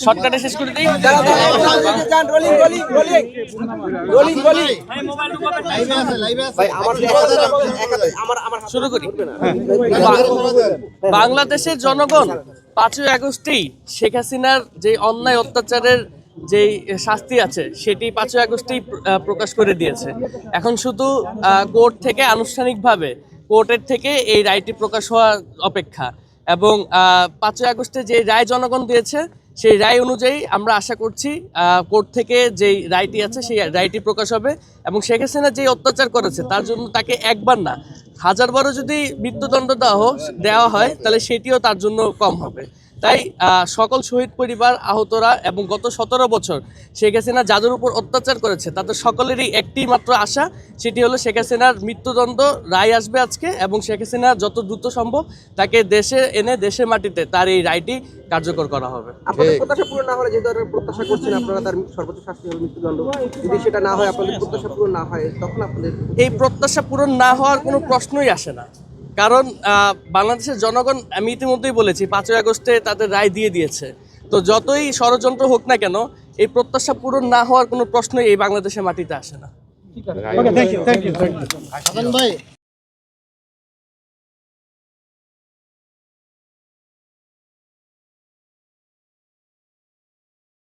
শর্টকাটে শেষ করে দিই শুরু করি বাংলাদেশের জনগণ পাঁচই আগস্টেই শেখ হাসিনার যে অন্যায় অত্যাচারের যে শাস্তি আছে সেটি পাঁচই আগস্টেই আহ, প্রকাশ করে দিয়েছে এখন শুধু কোর্ট থেকে আনুষ্ঠানিকভাবে কোর্টের থেকে এই রায়টি প্রকাশ হওয়ার অপেক্ষা এবং আহ, পাঁচই আগস্টে যে রায় জনগণ দিয়েছে সেই রায় অনুযায়ী আমরা আশা করছি কোর্ট থেকে যেই রায়টি আছে সেই রায়টি প্রকাশ হবে এবং শেখ হাসিনা যে অত্যাচার করেছে তার জন্য তাকে একবার না হাজার বারো যদি মৃত্যুদণ্ড দেওয়া হয়, তাহলে সেটিও তার জন্য কম হবে। তাই সকল শহীদ পরিবার আহতরা এবং গত সতেরো বছর শেখ হাসিনা যাদের উপর অত্যাচার করেছে তাদের সকলেরই একটি মাত্র আশা সেটি হলো শেখ হাসিনার মৃত্যুদণ্ড রায় আসবে আজকে এবং শেখ হাসিনা যত দ্রুত সম্ভব তাকে দেশে এনে দেশের মাটিতে তার এই রায়টি কার্যকর করা হবে। আপনাদের প্রত্যাশা পূরণ না হলে যেহেতু আপনারা প্রত্যাশা করছেন আপনারা তার সর্বোচ্চ শাস্তি হবে মৃত্যুদণ্ড। যদি সেটা না হয় আপনাদের প্রত্যাশা পূরণ না হয় তখন আপনাদের এই প্রত্যাশা পূরণ না হওয়ার কোনো প্রশ্নই আসে না। কারণ আহ, বাংলাদেশের জনগণ আমি ইতিমধ্যেই বলেছি পাঁচই আগস্টে তাদের রায় দিয়ে দিয়েছে। তো যতই ষড়যন্ত্র হোক না কেন এই প্রত্যাশা পূরণ না হওয়ার কোনো প্রশ্নই এই বাংলাদেশের মাটিতে আসে না।